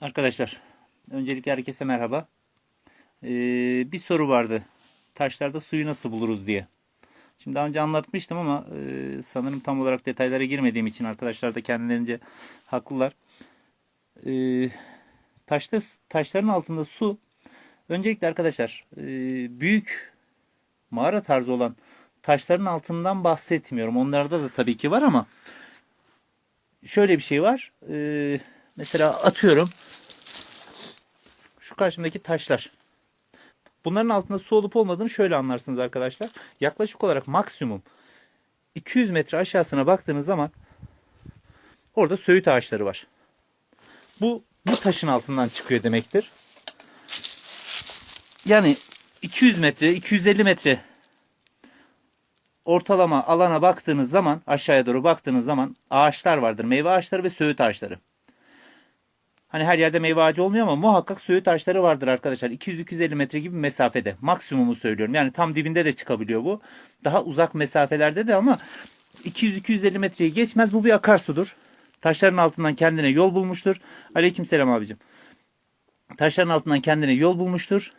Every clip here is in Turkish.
Arkadaşlar, öncelikle herkese merhaba. Ee, bir soru vardı. Taşlarda suyu nasıl buluruz diye. Şimdi daha önce anlatmıştım ama e, sanırım tam olarak detaylara girmediğim için arkadaşlar da kendilerince haklılar. Ee, taşta, taşların altında su, öncelikle arkadaşlar e, büyük mağara tarzı olan taşların altından bahsetmiyorum. Onlarda da tabii ki var ama şöyle bir şey var. Ee, mesela atıyorum şu karşımdaki taşlar. Bunların altında su olup olmadığını şöyle anlarsınız arkadaşlar. Yaklaşık olarak maksimum 200 metre aşağısına baktığınız zaman orada söğüt ağaçları var. Bu bu taşın altından çıkıyor demektir. Yani 200 metre, 250 metre ortalama alana baktığınız zaman aşağıya doğru baktığınız zaman ağaçlar vardır. Meyve ağaçları ve söğüt ağaçları. Hani her yerde meyve ağacı olmuyor ama muhakkak söğüt ağaçları vardır arkadaşlar. 200-250 metre gibi mesafede. Maksimumu söylüyorum. Yani tam dibinde de çıkabiliyor bu. Daha uzak mesafelerde de ama 200-250 metreyi geçmez. Bu bir akarsudur. Taşların altından kendine yol bulmuştur. Aleykümselam abicim. Taşların altından kendine yol bulmuştur.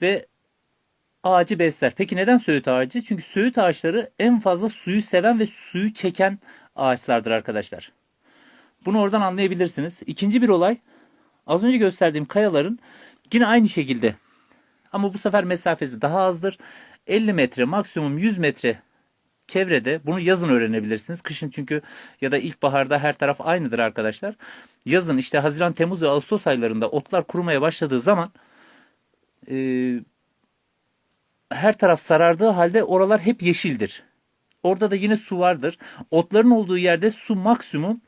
Ve ağacı besler. Peki neden söğüt ağacı? Çünkü söğüt ağaçları en fazla suyu seven ve suyu çeken ağaçlardır arkadaşlar. Bunu oradan anlayabilirsiniz. İkinci bir olay az önce gösterdiğim kayaların yine aynı şekilde ama bu sefer mesafesi daha azdır. 50 metre maksimum 100 metre çevrede bunu yazın öğrenebilirsiniz. Kışın çünkü ya da ilkbaharda her taraf aynıdır arkadaşlar. Yazın işte Haziran, Temmuz ve Ağustos aylarında otlar kurumaya başladığı zaman e, her taraf sarardığı halde oralar hep yeşildir. Orada da yine su vardır. Otların olduğu yerde su maksimum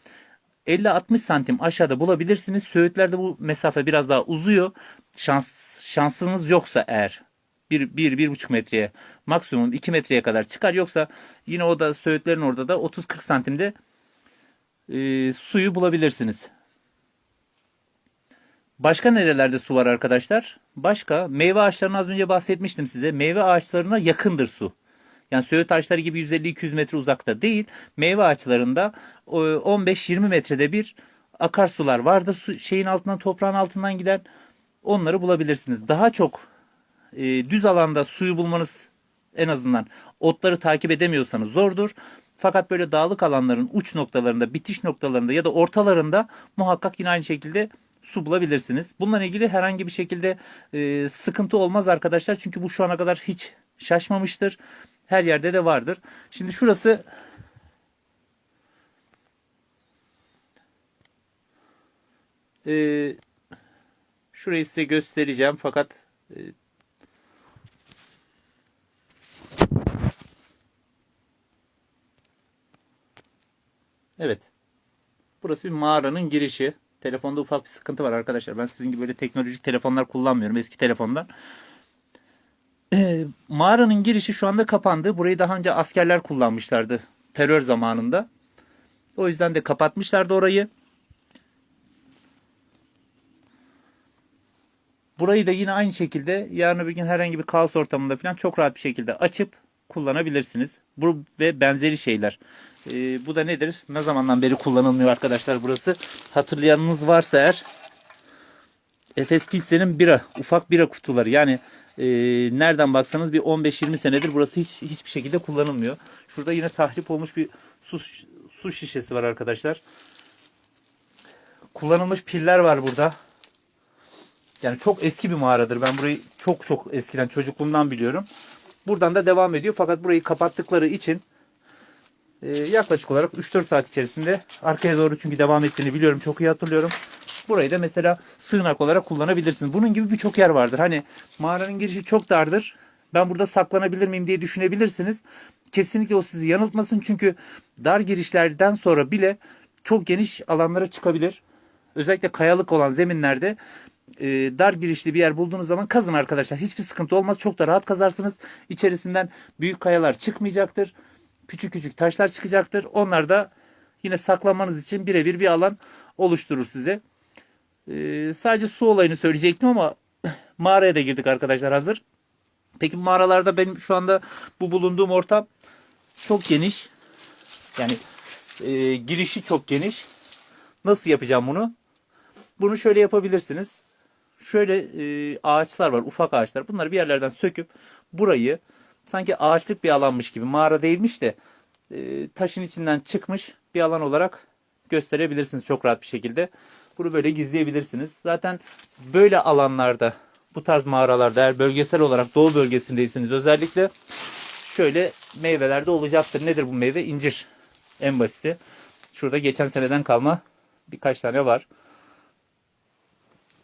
50-60 santim aşağıda bulabilirsiniz. Söğütlerde bu mesafe biraz daha uzuyor. Şans, şansınız yoksa eğer 1-1,5 metreye maksimum 2 metreye kadar çıkar. Yoksa yine o da söğütlerin orada da 30-40 santimde e, suyu bulabilirsiniz. Başka nerelerde su var arkadaşlar? Başka meyve ağaçlarına az önce bahsetmiştim size. Meyve ağaçlarına yakındır su. Yani söğüt ağaçları gibi 150-200 metre uzakta değil. Meyve ağaçlarında 15-20 metrede bir akarsular vardır. Şeyin altından toprağın altından giden onları bulabilirsiniz. Daha çok e, düz alanda suyu bulmanız en azından otları takip edemiyorsanız zordur. Fakat böyle dağlık alanların uç noktalarında, bitiş noktalarında ya da ortalarında muhakkak yine aynı şekilde su bulabilirsiniz. Bununla ilgili herhangi bir şekilde e, sıkıntı olmaz arkadaşlar. Çünkü bu şu ana kadar hiç şaşmamıştır. Her yerde de vardır. Şimdi şurası e, şurayı size göstereceğim fakat e, Evet. Burası bir mağaranın girişi. Telefonda ufak bir sıkıntı var arkadaşlar. Ben sizin gibi böyle teknolojik telefonlar kullanmıyorum. Eski telefonlar. Ee, mağaranın girişi şu anda kapandı. Burayı daha önce askerler kullanmışlardı. Terör zamanında. O yüzden de kapatmışlardı orayı. Burayı da yine aynı şekilde yarın bir gün herhangi bir kaos ortamında falan çok rahat bir şekilde açıp kullanabilirsiniz. Bu ve benzeri şeyler. Ee, bu da nedir? Ne zamandan beri kullanılmıyor arkadaşlar burası? Hatırlayanınız varsa eğer Efes Pilsen'in bira, ufak bira kutuları. Yani e, nereden baksanız bir 15-20 senedir burası hiç hiçbir şekilde kullanılmıyor. Şurada yine tahrip olmuş bir su su şişesi var arkadaşlar. Kullanılmış piller var burada. Yani çok eski bir mağaradır. Ben burayı çok çok eskiden çocukluğumdan biliyorum. Buradan da devam ediyor. Fakat burayı kapattıkları için e, yaklaşık olarak 3-4 saat içerisinde arkaya doğru çünkü devam ettiğini biliyorum. Çok iyi hatırlıyorum. Burayı da mesela sığınak olarak kullanabilirsiniz. Bunun gibi birçok yer vardır. Hani mağaranın girişi çok dardır. Ben burada saklanabilir miyim diye düşünebilirsiniz. Kesinlikle o sizi yanıltmasın. Çünkü dar girişlerden sonra bile çok geniş alanlara çıkabilir. Özellikle kayalık olan zeminlerde e, dar girişli bir yer bulduğunuz zaman kazın arkadaşlar. Hiçbir sıkıntı olmaz. Çok da rahat kazarsınız. İçerisinden büyük kayalar çıkmayacaktır. Küçük küçük taşlar çıkacaktır. Onlar da yine saklanmanız için birebir bir alan oluşturur size. Ee, sadece su olayını söyleyecektim ama mağaraya da girdik arkadaşlar hazır. Peki mağaralarda benim şu anda bu bulunduğum ortam çok geniş. Yani e, girişi çok geniş. Nasıl yapacağım bunu? Bunu şöyle yapabilirsiniz. Şöyle e, ağaçlar var, ufak ağaçlar. Bunları bir yerlerden söküp burayı sanki ağaçlık bir alanmış gibi mağara değilmiş de e, taşın içinden çıkmış bir alan olarak gösterebilirsiniz çok rahat bir şekilde. Bunu böyle gizleyebilirsiniz. Zaten böyle alanlarda bu tarz mağaralarda eğer bölgesel olarak doğu bölgesindeyseniz özellikle şöyle meyveler de olacaktır. Nedir bu meyve? İncir. En basiti. Şurada geçen seneden kalma birkaç tane var.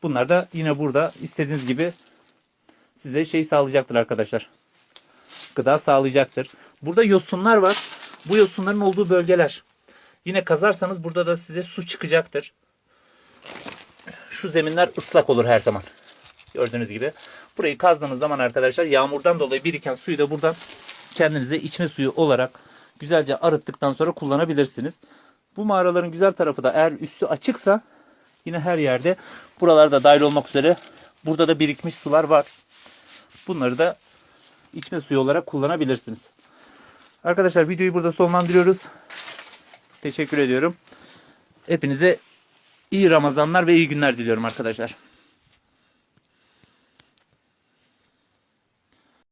Bunlar da yine burada istediğiniz gibi size şey sağlayacaktır arkadaşlar. Gıda sağlayacaktır. Burada yosunlar var. Bu yosunların olduğu bölgeler. Yine kazarsanız burada da size su çıkacaktır. Şu zeminler ıslak olur her zaman. Gördüğünüz gibi. Burayı kazdığınız zaman arkadaşlar yağmurdan dolayı biriken suyu da buradan kendinize içme suyu olarak güzelce arıttıktan sonra kullanabilirsiniz. Bu mağaraların güzel tarafı da eğer üstü açıksa yine her yerde buralarda dahil olmak üzere burada da birikmiş sular var. Bunları da içme suyu olarak kullanabilirsiniz. Arkadaşlar videoyu burada sonlandırıyoruz. Teşekkür ediyorum. Hepinize iyi Ramazanlar ve iyi günler diliyorum arkadaşlar.